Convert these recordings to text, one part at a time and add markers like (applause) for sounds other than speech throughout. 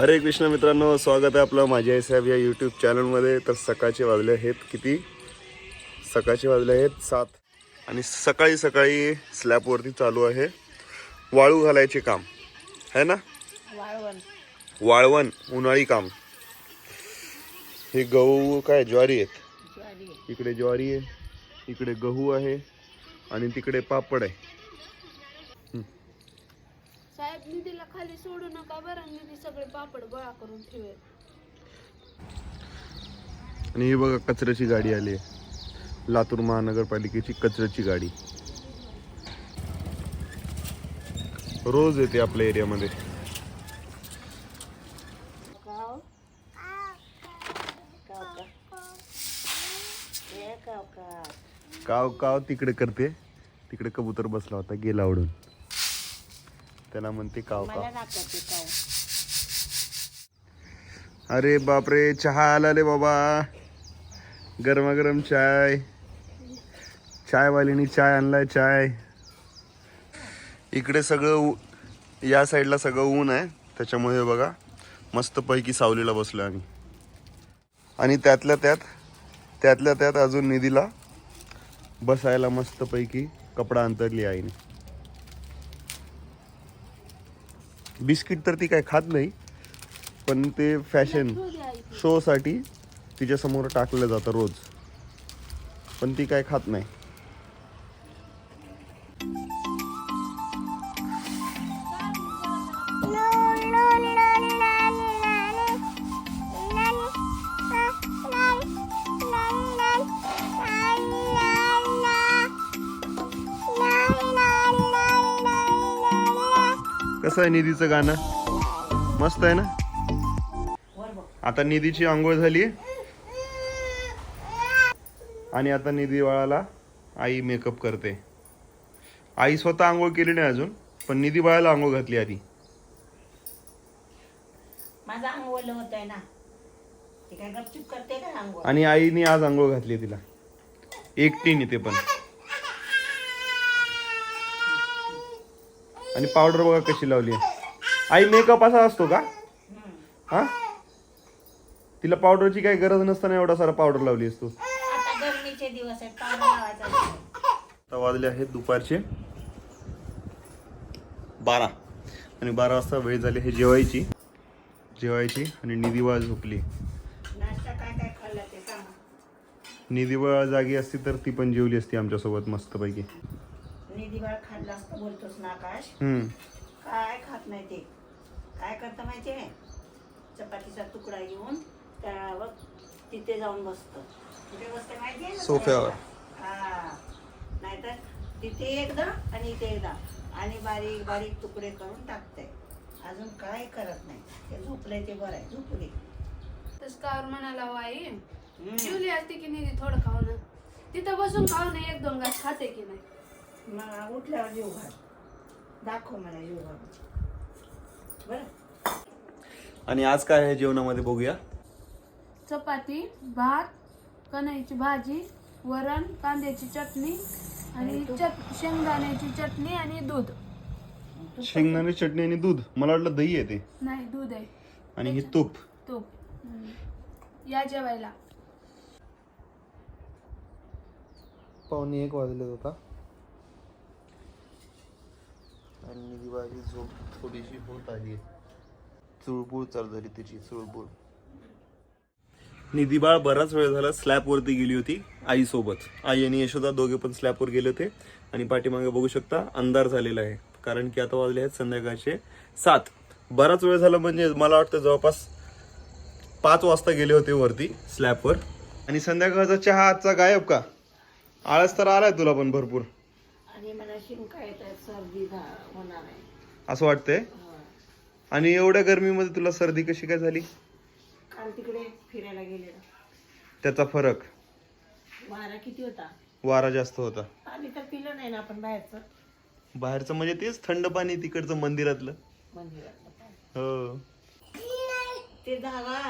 हरे कृष्ण मित्रांनो स्वागत आहे आपलं माझी आई साहेब या यूट्यूब चॅनलमध्ये तर सकाळचे वाजले आहेत किती? सकाळचे वाजले आहेत सात. आणि सकाळी सकाळी स्लॅबवरती चालू आहे वाळू घालायचे काम. है ना? वाळवण. वाळवण उन्हाळी काम. हे गहू काय ज्वारी आहेत? इकडे ज्वारी आहे इकडे गहू आहे आणि तिकडे पापड आहे साहेब निधीला खाली सोडू नका बरं निधी सगळे पापड गोळा करून ठेवेल आणि ही बघा कचऱ्याची गाडी आली आहे. लातूर महानगरपालिकेची कचऱ्याची गाडी. रोज येते आपल्या एरियामध्ये. काव. काव का? काव का? काव काव तिकडे करते. तिकडे कबूतर बसला होता गेला उडून त्याला म्हणते काव काव. मला दाखवते काव अरे बापरे चहा आला रे बाबा. गरमागरम चाय. चायवालीनी चाय आणलाय चाय. इकडे सगळं या साईडला सगळं ऊन आहे. त्याच्यामुळे हे बघा मस्त पैकी सावलीला बसलो आम्ही. आणि त्यातल्या त्यात त्यातल्या त्यात अजून निधीला बसायला मस्त पैकी कपडा अंतरली आईने. बिस्किट तर ती काय खात नाही पण ते फॅशन शोसाठी तिच्यासमोर टाकलं जातं रोज. पण ती काय खात नाही. कसं आहे निधीचं गाणं? मस्त आहे ना? आता निधीची आंघोळ झाली. आणि आता निधी बाळाला आई मेकअप करते. आई स्वतः आंघोळ केली नाही अजून पण निधी बाळाला आंघोळ घातली आधी. आणि आईने आज आंघोळ घातली तिला. एकटीने ते पण. आणि पावडर बघा कशी लावली आई मेकअप असा असतो का? हा? तिला पावडरची काही गरज नसताना एवढा सारा पावडर लावली असतो. आता वाजले आहेत दुपारचे बारा. आणि बारा वाजता वेळ झाली हे जेवायची. जेवायची आणि निधीबाळ झोपली. निधीबाळ जागी असती तर ती पण जेवली असती आमच्यासोबत मस्तपैकी. निधी बाळ खाल्लं असतं बोलतोस ना आकाश. हम्म. काय खात नाही ते. काय करतं माहिती आहे चपातीचा तुकडा घेऊन त्यावर तिथे जाऊन बसतं. कुठे बसते माहिती आहे ना सोफ्यावर. हा. नाहीतर तिथे एकदा आणि इथे एकदा. आणि बारीक बारीक तुकडे करून टाकते. अजून काय करत नाही. ते झोपलंय ते बरं आहे. झोपू दे. तस कावर म्हणाला वाई हो जेवली असते की निधी थोडं खाऊ ना तिथं बसून खाऊ ना एक दोन घास खाते की नाही? मग उठल्यावर जीव घाल. दाखव मला जीव घाल. बरं? आणि आज काय आहे जेवणामध्ये बघूया? चपाती भात कण्याची भाजी वरण कांद्याची चटणी आणि चट शेंगदाण्याची चटणी आणि दूध. शेंगदाणे चटणी आणि दूध. मला वाटलं दही आहे ते. नाही दूध आहे. आणि हे तूप. तूप. या जेवायला. पावणे एक वाजले होता आणि निधीबाळाची झोप थोडीशी होत आली. चुळबुळ चालू झाली तिची चुळबुळ. निधीबाळ बराच वेळ झाला स्लॅबवरती गेली होती आईसोबत. आई आणि यशोदा दोघे पण स्लॅबवर गेले होते. आणि पाठीमागे बघू शकता अंधार झालेला आहे. कारण की आता वाजले आहेत संध्याकाळचे सात. बराच वेळ झाला म्हणजे मला वाटतं जवळपास पाच वाजता गेले होते वरती स्लॅबवर आणि संध्याकाळचा चहा आजचा गायब का? आळस तर आलाय तुला पण भरपूर. आणि मला शिंका येत आहेत सर्दी झा- होणार आहे. असं वाटतंय? हा. आणि एवढ्या गरमीमध्ये तुला सर्दी कशी काय झाली? काल तिकडे फिरायला गेले त्याचा फरक? वारा किती होता? वारा जास्त होता. पाणी तर पिलं नाही ना आपण बाहेरचं. बाहेरचं म्हणजे तेच थंड पाणी तिकडचं मंदिरातलं. मंदिरातलं पाणी. हो. ते धागा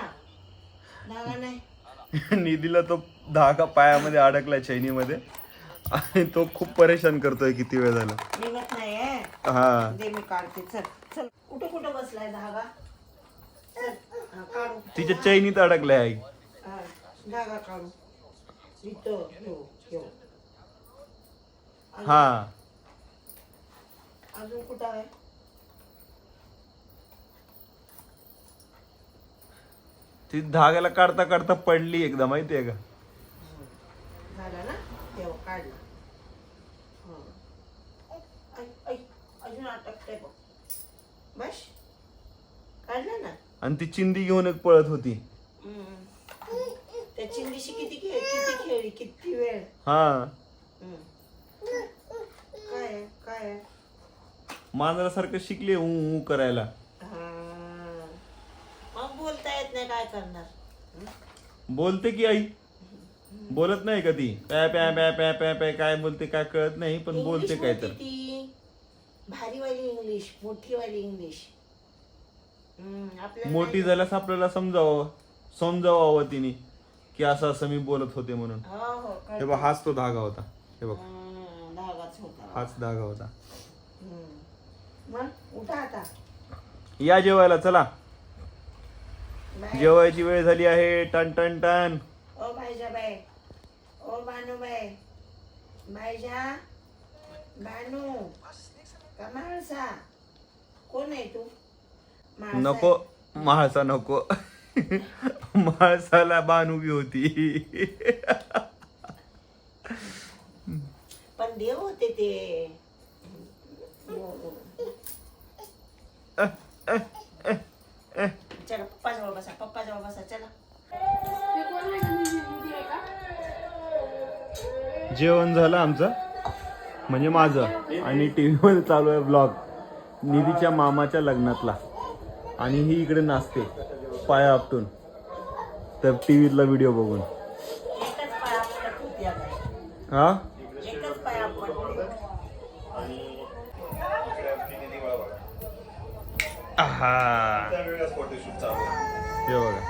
धागा नाही. (laughs) निधीला तो धागा पायामध्ये अडकलाय चैनीमध्ये. आणि तो खूप परेशान करतोय किती वेळ झाला. निघत नाही आहे हा. दे मी काढते. चल चल. कुठं कुठं बसलाय धागा? चल हा, काढू. तिच्या चैनीत अडकलाय आई. हा, धागा काढू. इथं ठेवू ठेवू. हा. अजून कुठं आहे? ती धाग्याला काढता काढता पडली एकदा माहितीये का? काढलं. ऐ, ऐ, अजून अटकतंय बघ बस काढलं ना आणि ती चिंदी घेऊन पळत होती हं. त्या चिंदीशी किती खेळ किती खेळली किती वेळ हा. काय आहे? काय आहे? मांजरासारखं शिकले ऊ ऊ करायला हां. मग बोलता येत नाही काय करणार? बोलते की आई बोलत नाही का ती पॅ पॅ पॅ पॅ पॅ पॅ काय बोलते काय कळत नाही पण बोलते काय तर ती. भारीवाली इंग्लिश मोठीवाली इंग्लिश आपल्याला मोठी झाल्यास आपल्याला समजावं समजावावं तिने की असं असं मी बोलत होते म्हणून. हो हो हे कळतं. बघ हाच तो धागा होता. हे बघ. धागाच होता. हाच धागा होता. मग उठा आता. या जेवायला चला. बाय. जेवायची वेळ झाली आहे टन टन टन. ओ ओ बानूबाई बायजा बानू का माळसा? कोण आहे तू? नको. माळसा नको. (laughs) माळसाला बाण उभी होती. पण देव होते ते. जेवण झालं आमचं. म्हणजे माझं. आणि टी मध्ये चालू आहे ब्लॉग निधीच्या मामाच्या लग्नातला. आणि ही इकडे नाचते. पाया आपटून. तर टी व्हीतला व्हिडिओ बघून. हा? हा हे बघा.